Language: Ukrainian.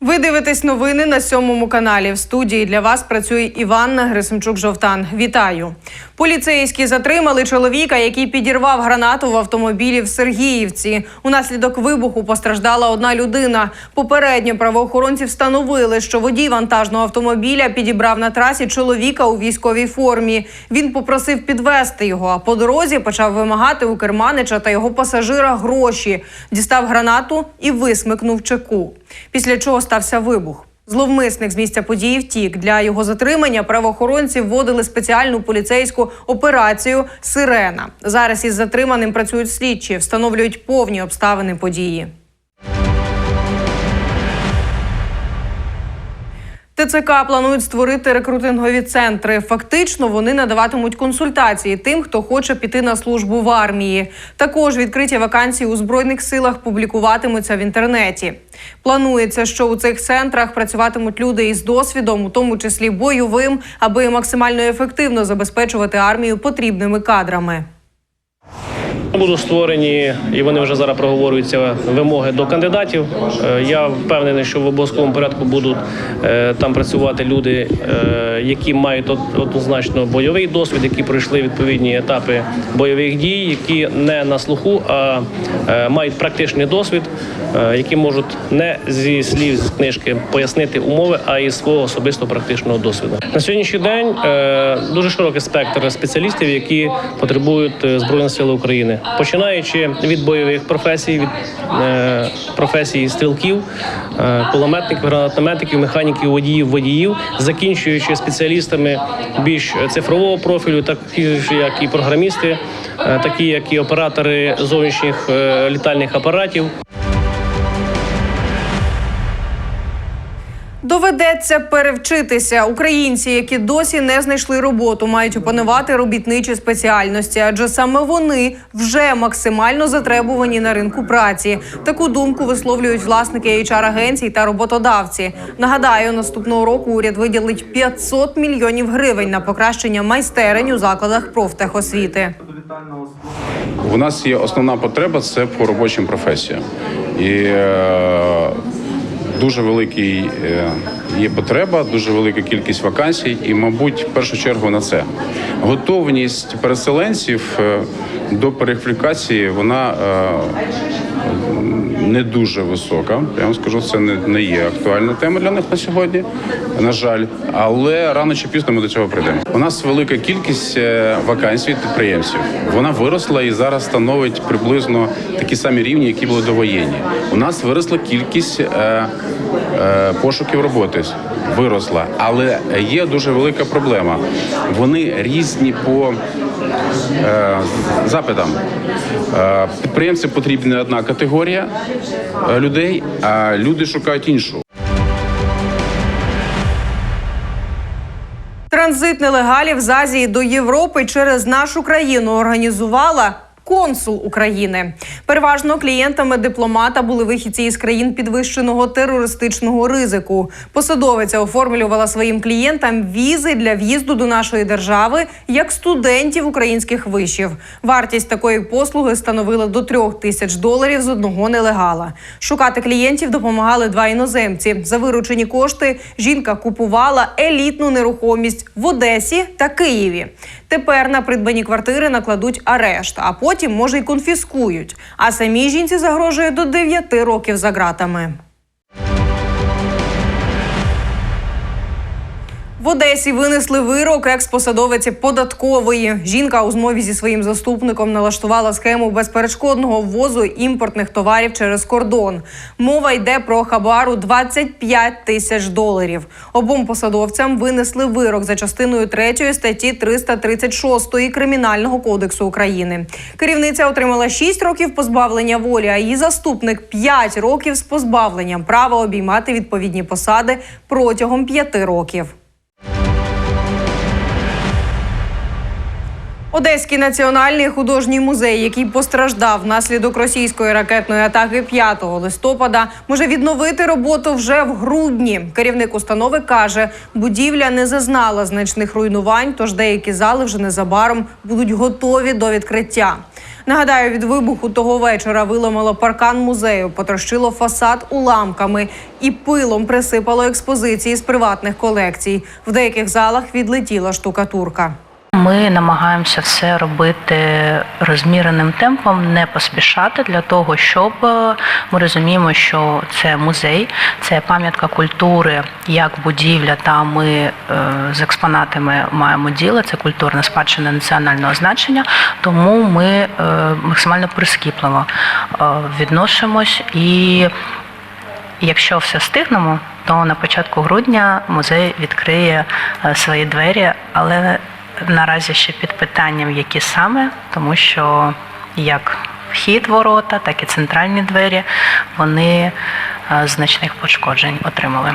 Ви дивитесь новини на сьомому каналі. В студії для вас працює Іванна Грисимчук Жовтан. Вітаю. Поліцейські затримали чоловіка, який підірвав гранату в автомобілі в Сергіївці. Унаслідок вибуху постраждала одна людина. Попередньо правоохоронці встановили, що водій вантажного автомобіля підібрав на трасі чоловіка у військовій формі. Він попросив підвести його, а по дорозі почав вимагати у керманича та його пасажира гроші. Дістав гранату і висмикнув чеку. Після чого стався вибух. Зловмисник з місця події втік. Для його затримання правоохоронці вводили спеціальну поліцейську операцію Сирена. Зараз із затриманим працюють слідчі, встановлюють повні обставини події. ТЦК планують створити рекрутингові центри. Фактично вони надаватимуть консультації тим, хто хоче піти на службу в армії. Також відкриті вакансії у збройних силах публікуватимуться в інтернеті. Планується, що у цих центрах працюватимуть люди із досвідом, у тому числі бойовим, аби максимально ефективно забезпечувати армію потрібними кадрами. Будуть створені, і вони вже зараз проговорюються вимоги до кандидатів. Е, Я впевнений, що в обов'язковому порядку будуть е, там працювати люди, е, які мають од- однозначно бойовий досвід, які пройшли відповідні етапи бойових дій, які не на слуху, а мають практичний досвід, які можуть не зі слів з книжки пояснити умови, а із свого особисто практичного досвіду. На сьогоднішній день е, дуже широкий спектр спеціалістів, які потребують е, збройних сил України, починаючи від бойових професій, від е, професії стрілків, е, кулеметників, гранатометиків, механіків, водіїв, водіїв, закінчуючи спеціалістами більш цифрового профілю, такі ж як і програмісти, е, такі як і оператори зовнішніх е, літальних апаратів. Доведеться перевчитися. Українці, які досі не знайшли роботу, мають опанувати робітничі спеціальності, адже саме вони вже максимально затребувані на ринку праці. Таку думку висловлюють власники HR-агенцій та роботодавці. Нагадаю, наступного року уряд виділить 500 мільйонів гривень на покращення майстерень у закладах профтехосвіти. У нас є основна потреба це по робочим професіям. І е, дуже великий е, є потреба, дуже велика кількість вакансій, і, мабуть, в першу чергу на це. Готовність переселенців е, до перекваліфікації, вона е, не дуже висока. Я вам скажу, це не, не є актуальна тема для них на сьогодні, на жаль. Але рано чи пізно ми до цього прийдемо. У нас велика кількість е, вакансій підприємців. Вона виросла і зараз становить приблизно такі самі рівні, які були довоєнні. У нас виросла кількість е, е, пошуків роботи. Виросла, але є дуже велика проблема. Вони різні по запитам. Е, Підприємцям потрібна одна категорія е, людей, а люди шукають іншу. Транзит нелегалів з Азії до Європи через нашу країну організувала. Консул України переважно клієнтами дипломата були вихідці із країн підвищеного терористичного ризику. Посадовиця оформлювала своїм клієнтам візи для в'їзду до нашої держави як студентів українських вишів. Вартість такої послуги становила до трьох тисяч доларів з одного нелегала. Шукати клієнтів допомагали два іноземці. За виручені кошти жінка купувала елітну нерухомість в Одесі та Києві. Тепер на придбані квартири накладуть арешт, а потім може й конфіскують. А самій жінці загрожує до 9 років за ґратами. В Одесі винесли вирок експосадовиці податкової. Жінка у змові зі своїм заступником налаштувала схему безперешкодного ввозу імпортних товарів через кордон. Мова йде про хабару 25 тисяч доларів. Обом посадовцям винесли вирок за частиною 3 статті 336 Кримінального кодексу України. Керівниця отримала 6 років позбавлення волі, а її заступник 5 років з позбавленням права обіймати відповідні посади протягом 5 років. Одеський національний художній музей, який постраждав внаслідок російської ракетної атаки 5 листопада, може відновити роботу вже в грудні. Керівник установи каже, будівля не зазнала значних руйнувань, тож деякі зали вже незабаром будуть готові до відкриття. Нагадаю, від вибуху того вечора виламало паркан музею, потрощило фасад уламками і пилом присипало експозиції з приватних колекцій. В деяких залах відлетіла штукатурка. Ми намагаємося все робити розміреним темпом, не поспішати для того, щоб е, ми розуміємо, що це музей, це пам'ятка культури, як будівля. Та ми е, з експонатами маємо діло. Це культурна спадщина національного значення. Тому ми е, максимально прискіпливо відносимось і. Якщо все встигнемо, то на початку грудня музей відкриє свої двері, але наразі ще під питанням, які саме, тому що як вхід ворота, так і центральні двері вони е, значних пошкоджень отримали.